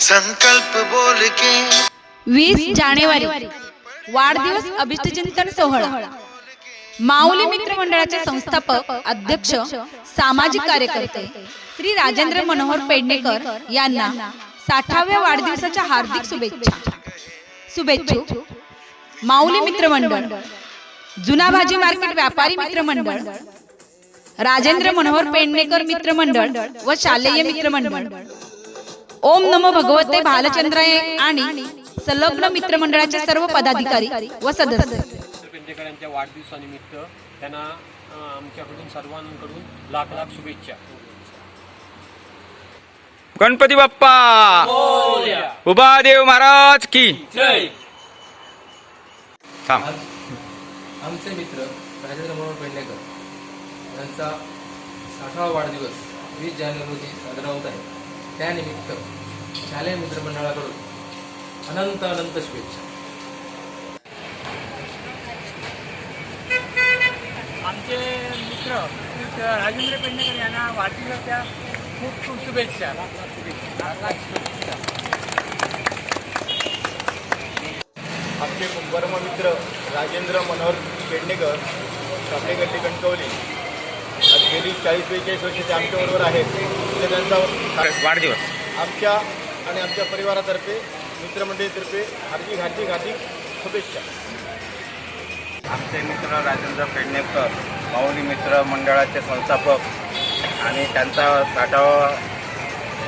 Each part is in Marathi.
संकल्प बोल के वीस जानेवारी वाढदिवस अभिष्टचिंतन सोहळा. माऊली मित्र मंडळाचे संस्थापक अध्यक्ष सामाजिक कार्यकर्ते श्री राजेंद्र मनोहर पेडणेकर यांना साठाव्या वाढदिवसाच्या हार्दिक शुभेच्छा. शुभेच्छुक माऊली मित्र मंडळ जुना भाजी मार्केट व्यापारी मित्र मंडळ राजेंद्र मनोहर पेडणेकर मित्र मंडळ व शालेय मित्र मंडळ ओम नमो भगवते भालचंद्राय आणि संलग्न मित्रमंडळाचे सर्व पदाधिकारी व सदस्य. यांच्या वाढदिवसानिमित्त त्यांना आमच्याकडून सर्वांकडून लाख लाख शुभेच्छा. गणपती बाप्पा! उभा देव महाराज की! थांब. आमचे मित्र राजेंद्र मनोहर पेडणेकर यांचा साठावा वाढदिवस वीस जानेवारी रोजी साजरा होत आहे. त्यानिमित्त शालेय मित्रमंडळाकडून अनंत अनंत शुभेच्छा. आमचे मित्र राजेंद्र पेडणेकर यांना वाढदिवसाच्या खूप खूप शुभेच्छा. आमचे परममित्र राजेंद्र मनोहर पेडणेकर सापडेगल्ली कणकवली आज गेली चाळीस बेचाळीस वर्ष ते आमच्याबरोबर आहेत. ते त्यांचा वाढदिवस. आमच्या आणि आमच्या परिवारातर्फे मित्रमंडळीतर्फे हार्दिक हार्दिक हार्दिक शुभेच्छा. आमचे मित्र राजेंद्र पेडणेकर माऊली मित्र मंडळाचे संस्थापक आणि त्यांचा साठावा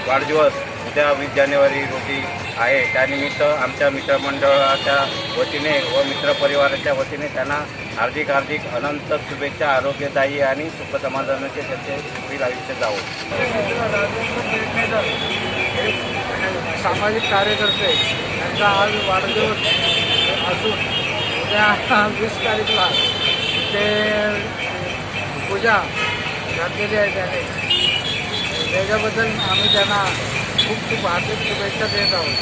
वाढदिवस उद्या वीस जानेवारी रोजी आहे. त्यानिमित्त आमच्या मित्रमंडळाच्या वतीने व मित्रपरिवाराच्या वतीने त्यांना हार्दिक हार्दिक अनंत शुभेच्छा आरोग्यदायी आणि सुखसमाधानाचे त्यांचे पुढील आयुष्य जावं. सामाजिक कार्यकर्ते यांचा आज वाढदिवस असून उद्या वीस तारीखला ते पूजा घातलेली आहे त्याने. त्याच्याबद्दल आम्ही त्यांना खूप खूप हार्दिक शुभेच्छा देत आहोत